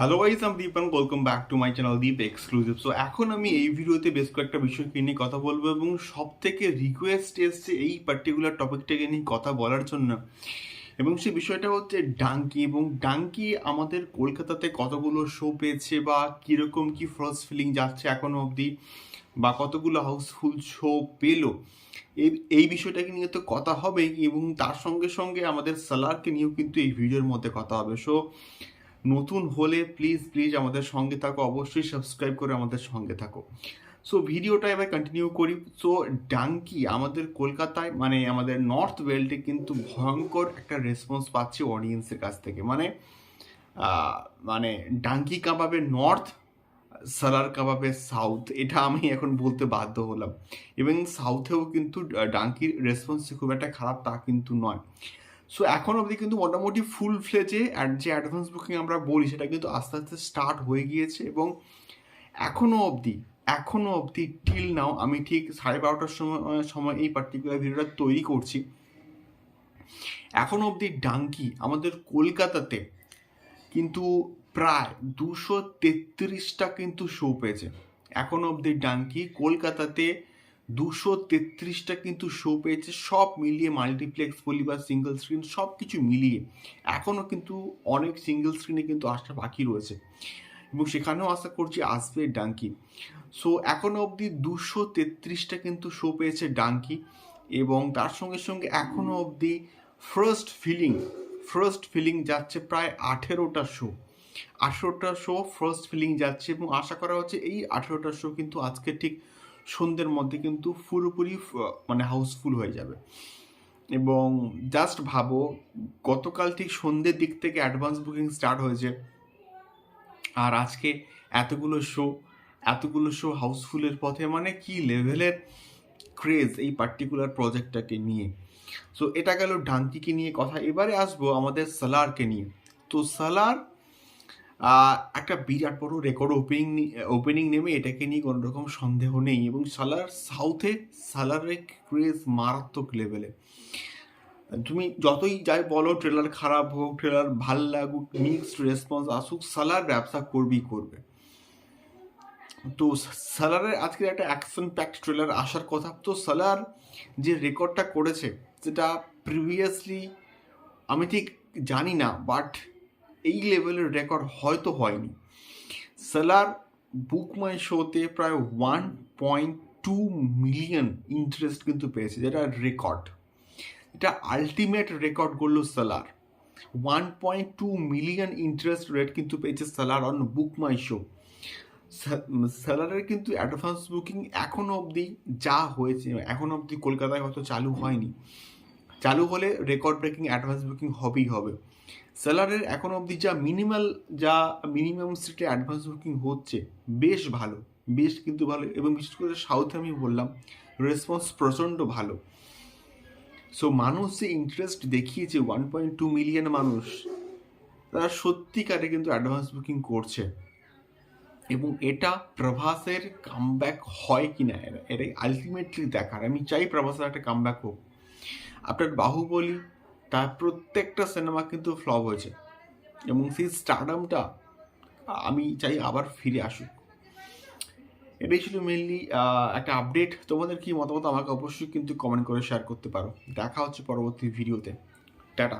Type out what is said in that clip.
Hello guys আমি Deep and welcome back to my channel Deep exclusive so এখন আমি এই ভিডিওতে বেশ কয়েকটা বিষয়কে নিয়ে কথা বলব এবং সব থেকে রিকোয়েস্ট এসছে এই পার্টিকুলার টপিকটাকে নিয়ে কথা বলার জন্য। এবং সেই বিষয়টা হচ্ছে ডাঙ্কি এবং ডাঙ্কি আমাদের কলকাতাতে কতগুলো শো পেয়েছে বা কীরকম কি ফার্স্ট ফিলিং যাচ্ছে এখনও অবধি বা কতগুলো হাউসফুল শো পেল। এই এই বিষয়টাকে নিয়ে তো কথা হবে এবং তার সঙ্গে সঙ্গে আমাদের সালারকে নিয়েও কিন্তু এই ভিডিওর মধ্যে কথা হবে। সো নতুন হলে প্লিজ প্লিজ আমাদের সঙ্গে থাকো। অবশ্যই সাবস্ক্রাইব করে আমাদের সঙ্গে থাকো। সো ভিডিওটা এবার কন্টিনিউ করি। সো ডাঙ্কি আমাদের কলকাতায় মানে আমাদের নর্থ ওয়েল্ডে কিন্তু ভয়ঙ্কর একটা রেসপন্স পাচ্ছে অডিয়েন্সের কাছ থেকে। মানে মানে ডাঙ্কি কাবাবে নর্থ সালার কাবাবে সাউথ এটা আমি এখন বলতে বাধ্য হলাম। এবং সাউথেও কিন্তু ডাঙ্কির রেসপন্স খুব একটা খারাপ তা কিন্তু নয়। সো এখন অবধি কিন্তু মোটামুটি ফুল ফ্লেজে যে অ্যাডভান্স বুকিং আমরা বলি, সেটা কিন্তু আস্তে আস্তে স্টার্ট হয়ে গিয়েছে এবং এখনও অবধি এখনও অবধি টিল নাও আমি ঠিক সাড়ে বারোটার সময় সময় এই পার্টিকুলার ভিডিওটা তৈরি করছি। এখনও অবধি ডাঙ্কি আমাদের কলকাতাতে কিন্তু প্রায় দুশো তেত্রিশটা কিন্তু শো পেয়েছে। এখনও অবধি ডাঙ্কি কলকাতাতে দুশো তেত্রিশটা কিন্তু শো পেয়েছে, সব মিলিয়ে মাল্টিপ্লেক্স বলি বা সিঙ্গেল স্ক্রিন সব কিছু মিলিয়ে। এখনও কিন্তু অনেক সিঙ্গেল স্ক্রিনে কিন্তু আসা বাকি রয়েছে। এবং সেখানেও আশা করছি আসবে ডাঙ্কি সো এখনও অবধি দুশো তেত্রিশটা কিন্তু শো পেয়েছে ডাঙ্কি এবং তার সঙ্গে সঙ্গে এখনও অবধি ফার্স্ট ফিলিং ফার্স্ট ফিলিং যাচ্ছে প্রায় আঠেরোটা শো আঠেরোটা শো ফার্স্ট ফিলিং যাচ্ছে এবং আশা করা হচ্ছে এই আঠেরোটা শো কিন্তু আজকে ঠিক সন্ধ্যের মধ্যে কিন্তু পুরোপুরি মানে হাউসফুল হয়ে যাবে। এবং জাস্ট ভাবো, গতকাল ঠিক সন্ধ্যের দিক থেকে অ্যাডভান্স বুকিং স্টার্ট হয়েছে। আর আজকে এতগুলো শো এতগুলো শো হাউসফুলের পথে মানে কি লেভেলের ক্রেজ এই পার্টিকুলার প্রজেক্টটাকে নিয়ে। সো এটা গেল ডাঙ্কিকে নিয়ে কথা। এবারে আসব আমাদের সালারকে নিয়ে। তো সালার একটা বিরাট বড় রেকর্ড ওপেনিং ওপেনিং নেমে এটাকে নিয়ে কোনো রকম সন্দেহ নেই এবং সালার সাউথে সালারের ক্রেজ মারাত্মক লেভেলে তুমি যতই যাই বলো ট্রেলার খারাপ হোক ট্রেলার ভালো লাগুক মিক্সড রেসপন্স আসুক, সালার ব্যবসা করবেই করবে। তো সালারের আজকের একটা অ্যাকশন প্যাক্ট ট্রেলার আসার কথা, তো সালার যে রেকর্ডটা করেছে, সেটা প্রিভিয়াসলি আমি ঠিক জানি না বাট এই লেভেলের রেকর্ড হয়তো হয়নি। সালার বুক মাই শোতে প্রায় one point two million interest কিন্তু পেয়েছে, যেটা রেকর্ড এটা আলটিমেট রেকর্ড করল Salaar one point two million interest rate কিন্তু পেয়েছে সালার অন বুক মাই শো স্যালারের কিন্তু অ্যাডভান্স বুকিং এখনও অবধি যা হয়েছে এখনও অবধি কলকাতায় হয়তো চালু হয়নি। চালু হলে রেকর্ড ব্রেকিং অ্যাডভান্স বুকিং হবেই হবে। স্যালারের এখনও অবধি যা মিনিমাল, যা মিনিমাম সিটে অ্যাডভান্স বুকিং হচ্ছে, বেশ ভালো, বেশ কিন্তু ভালো। এবং বিশেষ করে সাউথে আমি বললাম রেসপন্স প্রচণ্ড ভালো। সো মানুষ যে ইন্টারেস্ট দেখিয়েছে ওয়ান পয়েন্ট টু মিলিয়ন মানুষ, তারা সত্যিকারে কিন্তু অ্যাডভান্স বুকিং করছে। এবং এটা প্রভাসের কামব্যাক হয় কি না এরা এটাই আলটিমেটলি দেখার। আমি চাই প্রভাসের একটা কামব্যাক হোক। আপনার বাহুবলী তার প্রত্যেকটা সিনেমা কিন্তু ফ্লপ হয়েছে। এবং সেই স্টারডামটা আমি চাই আবার ফিরে আসুক। এটাই ছিল মেনলি একটা আপডেট তোমাদের কি মতামত আমাকে অবশ্যই কিন্তু কমেন্ট করে শেয়ার করতে পারো। দেখা হচ্ছে পরবর্তী ভিডিওতে টাটা।